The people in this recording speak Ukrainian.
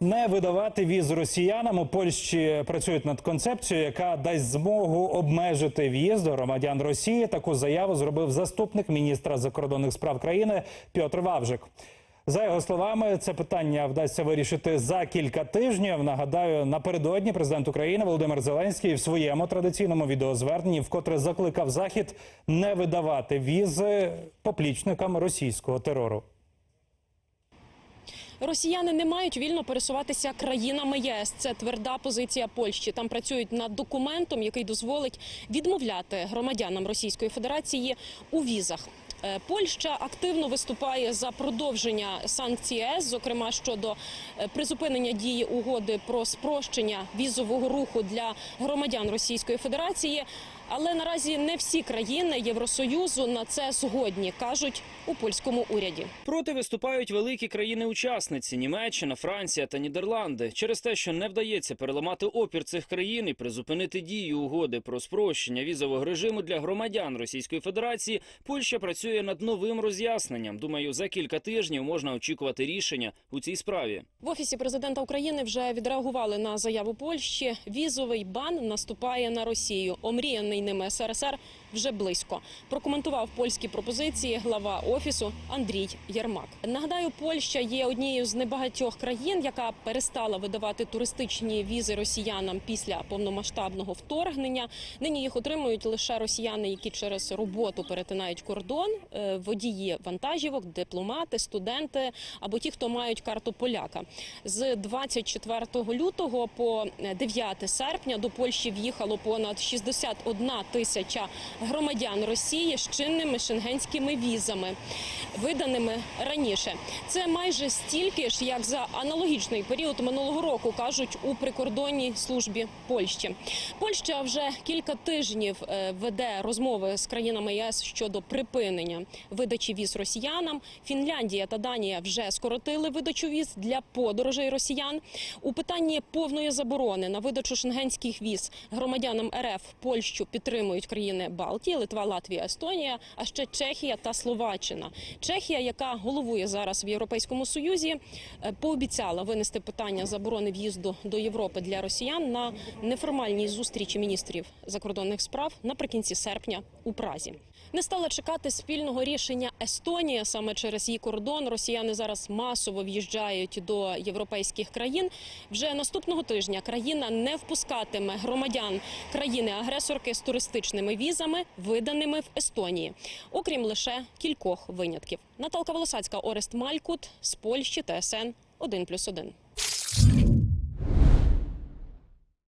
Не видавати віз росіянам у Польщі працюють над концепцією, яка дасть змогу обмежити в'їзд громадян Росії. Таку заяву зробив заступник міністра закордонних справ країни Пьотр Вавжик. За його словами, це питання вдасться вирішити за кілька тижнів. Нагадаю, напередодні президент України Володимир Зеленський в своєму традиційному відеозверненні вкотре закликав захід не видавати візи поплічникам російського терору. Росіяни не мають вільно пересуватися країнами ЄС. Це тверда позиція Польщі. Там працюють над документом, який дозволить відмовляти громадянам Російської Федерації у візах. Е, Польща активно виступає за продовження санкцій ЄС, зокрема щодо е, призупинення дії угоди про спрощення візового руху для громадян Російської Федерації. Але наразі не всі країни Євросоюзу на це згодні, кажуть у польському уряді. Проти виступають великі країни-учасниці Німеччина, Франція та Нідерланди через те, що не вдається переламати опір цих країн і призупинити дію угоди про спрощення візового режиму для громадян Російської Федерації. Польща працює над новим роз'ясненням. Думаю, за кілька тижнів можна очікувати рішення у цій справі. В офісі президента України вже відреагували на заяву Польщі. Візовий бан наступає на Росію. Омріяний ними СРСР вже близько. Прокоментував польські пропозиції глава офісу Андрій Єрмак. Нагадаю, Польща є однією з небагатьох країн, яка перестала видавати туристичні візи росіянам після повномасштабного вторгнення. Нині їх отримують лише росіяни, які через роботу перетинають кордон, е, водії вантажівок, дипломати, студенти або ті, хто мають карту поляка. З 24 лютого по 9 серпня до Польщі в'їхало понад 61 тисяча громадян Росії з чинними шенгенськими візами, виданими раніше. Це майже стільки ж, як за аналогічний період минулого року, кажуть у прикордонній службі Польщі. Польща вже кілька тижнів е, веде розмови з країнами ЄС щодо припинення видачі віз росіянам. Фінляндія та Данія вже скоротили видачу віз для подорожей росіян. У питанні повної заборони на видачу шенгенських віз громадянам РФ Польщу підтримують країни Балтії, Литва, Латвія, Естонія, а ще Чехія та Словаччина. Чехія, яка головує зараз в Європейському Союзі, е, пообіцяла винести питання заборони в'їзду до Європи для росіян на неформальній зустрічі міністрів закордонних справ наприкінці серпня у Празі. Не стала чекати спільного рішення Естонія. Саме через її кордон росіяни зараз масово в'їжджають до європейських країн. Вже наступного тижня країна не впускатиме громадян країни-агресорки з туристичними візами, виданими в Естонії, окрім лише кількох винятків. Наталка Волосацька, Орест Малькут з Польщі, ТСН 1+,1.